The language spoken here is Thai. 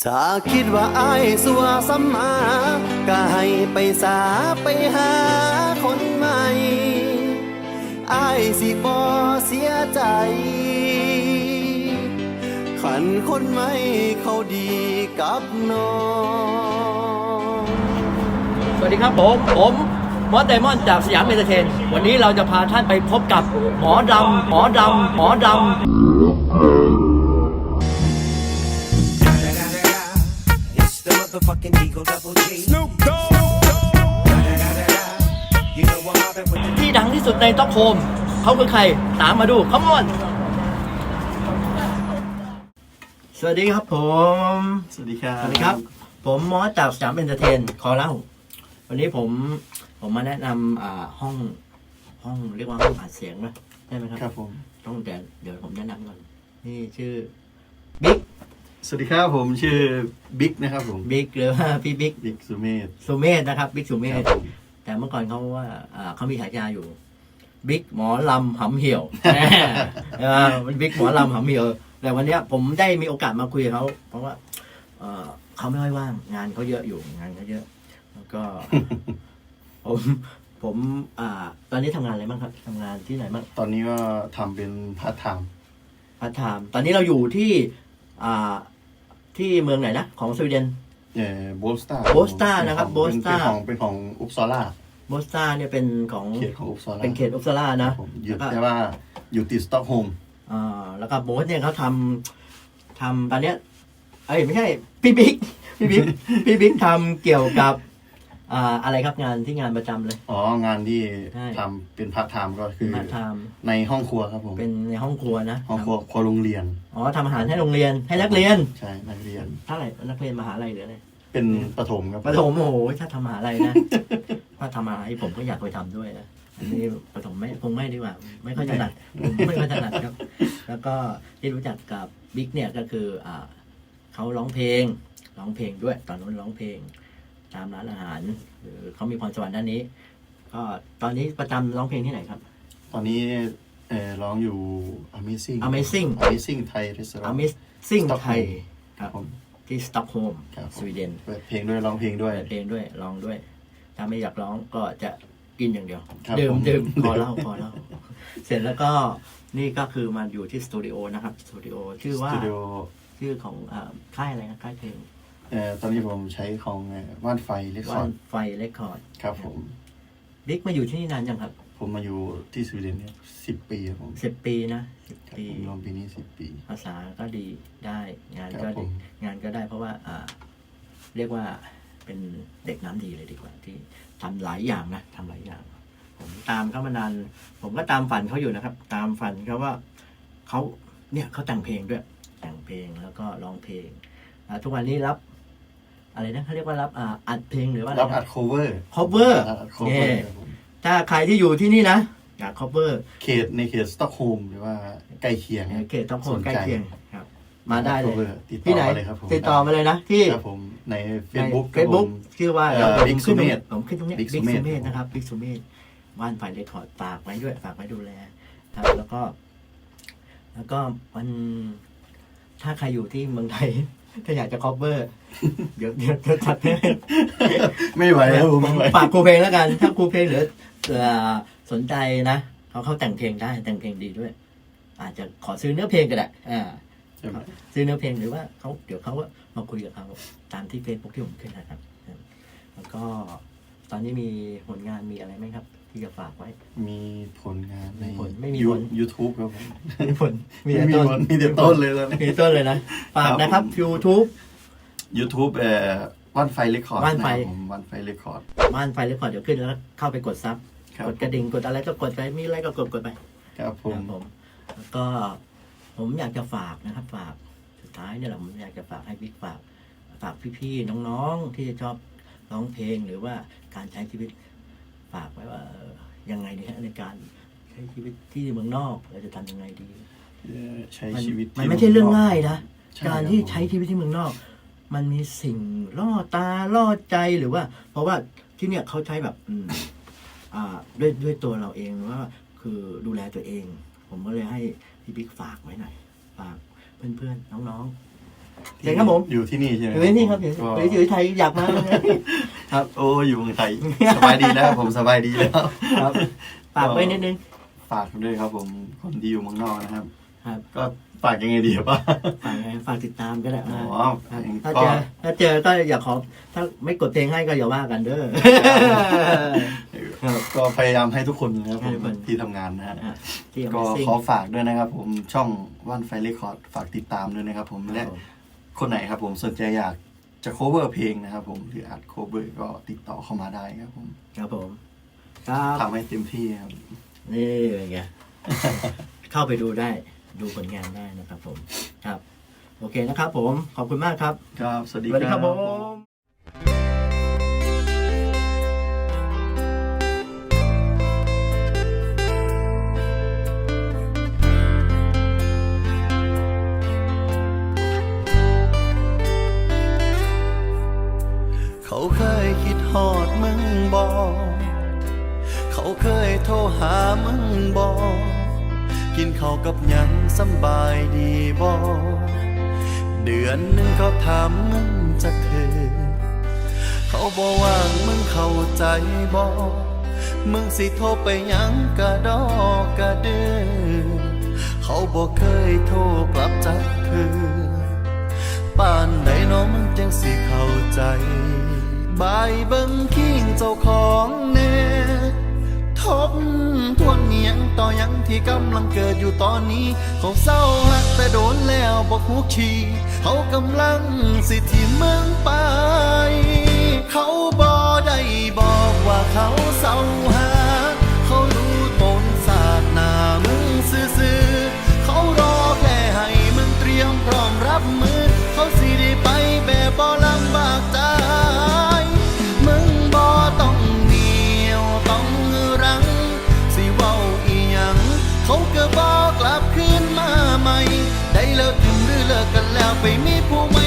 ถ้าคิดว่าอายสัวสัมมาก็ให้ไปสาไปหาคนใหม่อายสิบอเสียใจ ขันคนไม่เขาดีกับน้องสวัสดีครับผม ผมมอสไดมอนจากสยามเอนเตอร์เทน วันนี้เราจะพาท่านไปพบกับหมอดำหมอดำหมอด It's สุดในต็อกโฮมเขาคือใคร ตามมาดูขมอน สวัสดีครับผม สวัสดีครับสวัสดีครับ ผมมอสจากสยามเอนเตอร์เทน ขอเล่า วันนี้ผมผมมาแนะนำอ่าห้องห้องเรียกว่าห้องอัดเสียงนะใช่ไหมครับ ครับผม ต้องแต่เดี๋ยวผมแนะนำก่อน นี่ชื่อบิ๊ก สวัสดีครับผมชื่อบิ๊กนะครับผมบิ๊กหรือว่าพี่บิ๊ก บิ๊กสุเมธ สุเมธนะครับบิ๊กสุเมครัธบผม แต่เมื่อก่อนเขาว่าอ่าเขามีฉายาอยู่ บิ๊กหมอลำหำเหี่ยวเออเป็นบิ๊กหมอลำหำเหี่ยว แต่วันเนี้ยผมได้มีโอกาสมาคุยกับเขาเพราะว่า เออเขาไม่ค่อยว่าง งานเขาเยอะอยู่งานเขาเยอะ แล้วก็ ผมผมอ่า ตอนนี้ทำงานอะไรบ้างครับทำงานที่ไหนบ้างตอนนี้ก็ทำเป็นพาร์ทไทม์พาร์ทไทม์ตอนนี้เราอยู่ที่อ่าที่เมืองไหนนะของสวีเดน เอ่อโบสตา Båstad นะครับ Båstad เป็นของเป็นของอุปซาร่า โบสตาเนี่ยเป็นของเขตของอุปซาร่าเป็นเขตอุปสรานะผมอยู่แล้วก็แต่ว่าอยู่ติดสต็อกโฮล์มอ่าแล้วก็โบสเนี่ยเขาทำทำตอนเนี้ยเอ้ยไม่ใช่พี่บิ๊กพี่บิ๊กพี่บิ๊กทำเกี่ยวกับอ่าอะไรครับงานที่งานประจำเลย อ๋องานที่ใช่ ทำเป็นพาร์ทไทม์ก็คือพาร์ทไทม์ในห้องครัวครับผมเป็นในห้องครัวนะห้องครัวครัวโรงเรียน อ๋อทำอาหารให้โรงเรียนให้นักเรียนใช่นักเรียน เท่าไหร่นักเรียนมหาลัยหรืออะไร เป็นประถมครับประถมโอ้โหถ้าทำมหาลัยนะถ้าทำมหาลัยผมก็อยากไปทำด้วยนะอันนี้ประถมไม่คงไม่ดีกว่า ไม่ค่อยถนัดผมไม่ค่อยถนัดครับ แล้วก็ที่รู้จักกับบิ๊กเนี่ยก็คืออ่าเขาร้องเพลงร้องเพลงด้วย ตอนนู้นร้องเพลง ตามร้านอาหาร หรือเขามีพรสวรรค์ด้านนี้ ก็ตอนนี้ประจำร้องเพลงที่ไหนครับ ตอนนี้เอ่อร้องอยู่ Amazing Amazing Amazing Thai Restaurant Amazing สต็อกโฮล์มไทยครับ ผม ที่สต็อกโฮล์มครับผมสวีเดนเปิดเพลงด้วยร้องเพลงด้วย เปิดเพลงด้วยร้องด้วย ถ้าไม่อยากร้องก็จะกินอย่างเดียวครับดื่มผม ดื่มพอเล่าพอเล่าเสร็จแล้วก็นี่ก็คือมาอยู่ที่สตูดิโอนะครับสตูดิโอชื่อสว่าตูดิโอชื่อของอ่าค่ายอะไรนะค่ายเพลงเอ่อตอนนี้ผมใช้ของเอ่อว่านไฟเรคควัอร์นดไฟเรคคอร์ดครับผม บิ๊กมาอยู่ที่นี่นานยังครับ ผมมาอยู่ที่สวีเดนเนี่ยสิบปีครับผมสิบปีนะสิบครับปีผมลองปีนี้สิบปี ภาษาก็ดีได้งานคก็รับผดีม งานก็ได้เพราะว่าอ่า เรียกว่าเป็นเด็กน้ำดีเลยดีกว่า ที่ทำหลายอย่างนะทำหลายอย่าง ผมตามเขามานาน ผมก็ตามฝันเขาอยู่นะครับ ตามฝันเขาว่าเขาเนี่ยเขาแต่งเพลงด้วย แต่งเพลงแล้วก็ร้องเพลงอ่าทุกวันนี้รับ อะไรนะเขาเรียกว่ารับอ่าอัดเพลงหรือว่าอะไรรับอันะดโคเวอร์ cover รับอัดโคเนี่เวอยร์ครับผม ถ้าใครที่อยู่ที่นี่นะอยาก cover เขตในเขตสต็อกโฮล์มหรือว่าใกล้เคียงในเขตต้องโคสนนใกล้ใจเคียงครับ มาได้เลย cover ติดต่ที่ไหนอมาเลยครับผมติดต่อมาเลยนะที่ครับผมใน Facebook เฟซบุ๊กชื่อว่าเอ่อผม Big ขึ้นตรงนี้ Sumet ผมขึ้นตรงนี้ Big บิ๊ก Sumet ซูเมธนะครับบิ๊กซูเมธบ้านฝ่ายเรคคอร์ดฝากไว้ด้วยฝากไว้ดูแลครับ แล้วก็ แล้วก็มันถ้าใครอยู่ที่เมืองไทย ถ้าอยากจะ cover เดี๋ยวเดี๋ยวจะจัดให้ ไม่ไหวครับผมไม่ไหว ฝากครูเพลงแล้วกัน ถ้าครูเพลงหรือ เอ่อสนใจนะเขาเขาแต่งเพลงได้แต่งเพลงดีด้วย อาจจะขอซื้อเนื้อเพลงก็ได้อ่าใช่ไหมซื้อเนื้อเพลงหรือว่าเขาเดี๋ยวเขาก็มาคุยกับเขาตามที่เฟซบุ๊กที่ผมขึ้นนะครับ แล้วก็ตอนนี้มีผลงานมีอะไรไหมครับ ที่จะฝากไว้ มีผลงานในผลไม่มียูผลยูทูบครับผมมีผลมีไม่แต่มีต้นผลมีแต่ต้นเลยตอนนี้มีต้นเลยนะฝากนะครับ YouTube YouTube เอ่อว่านไฟเรคคอร์ดว่านไฟผมว่านไฟเรคคอร์ดบ้านไฟเรคคอร์ดเดี๋ยวขึ้นแล้วเข้าไปกดซับครับ กดกระดิ่งกดอะไรก็กดไปมีอะไรก็กดกดไปครับผมครับผมแล้วก็ผมอยากจะฝากนะครับ ฝากสุดท้ายเนี่ยแหละผมอยากจะฝากให้บิ๊กฝาก ฝากพี่ๆน้องๆที่ชอบร้องเพลงหรือว่าการใช้ชีวิต ฝากไว้ว่าเอ่อยังไงดีฮะในการใช้ชีวิตที่เมืองนอกเราจะทำยังไงดี เอ่อใช้มันชีวิตมันไม่ใช่เรื่องง่ายนะ ใช่การที่ครับผมใช้ชีวิตที่เมืองนอก มันมีสิ่งล่อตาล่อใจหรือว่า เพราะว่าที่เนี่ยเขาใช้แบบอืมอ่า ด้วยด้วยตัวเราเองว่าคือดูแลตัวเอง ผมก็เลยให้พี่บิ๊กฝากไว้หน่อยฝากเพื่อนๆน้องๆเชิญครับผมอยู่ที่นี่ใช่ไหมอยู่ที่นี่ครับอยู่ก็อยู่ที่ไทยอยากมาเลยครับโอ้อยู่เมืองไทยสบายดีแล้วผมสบายดีแล้วครับฝากไว้นิดนึงฝากด้วยครับ ผมคนที่อยู่เมืองนอกนะครับ ครับ ก็ฝากยังไงดีป่ะฝากไงฝากติดตามก็ได้อ๋อครับถ้าก็เจอถ้าเจอก็อย่าขอ ถ้าไม่กดเพลงให้ก็อย่าว่ากันเด้อ ครับก็พยายามให้ทุกคนนะครับผให้ทุมกคนที่ทำงานนะฮะอะที่ก็ Amazing ขอฝากด้วยนะครับผมช่องวันไฟเรคคอร์ดฝากติดตามด้วยนะครับผมครัและบผม คนไหนครับผมสนใจอยากจะ cover เพลงนะครับผมหรืออัด cover ก็ติดต่อเข้ามาได้ครับผมครับผม ครับ ทำให้เต็มที่ครับ นี่เป็นไง เข้าไปดูได้ ดูผลงานได้นะครับผม ครับ โอเคนะครับผม ขอบคุณมากครับ ครับ สวัสดีสวัสดีคครัรับบผม เขาเคยโทรหามึงบอกินข้าวกับหยังสบายดีบอเดือนหนึ่งเขาถามมึงจะคืนเขาบอกว่างมึงเข้าใจบอมึงสิโทรไปหยังกะดอกกะเดือเขาบอกเคยโทรกลับจากคืนป่านใดน้องมึงจังสิเข้าใจบายเบิ่งคิงเจ้าของ ต่อยังที่กำลังเกิดอยู่ตอนนี้ เขาเศร้าหักแต่โดนแล้วบอกหุกชีเขากำลังสิที่เมืองไป เขาบอได้บอกว่าเขาเศร้า บอก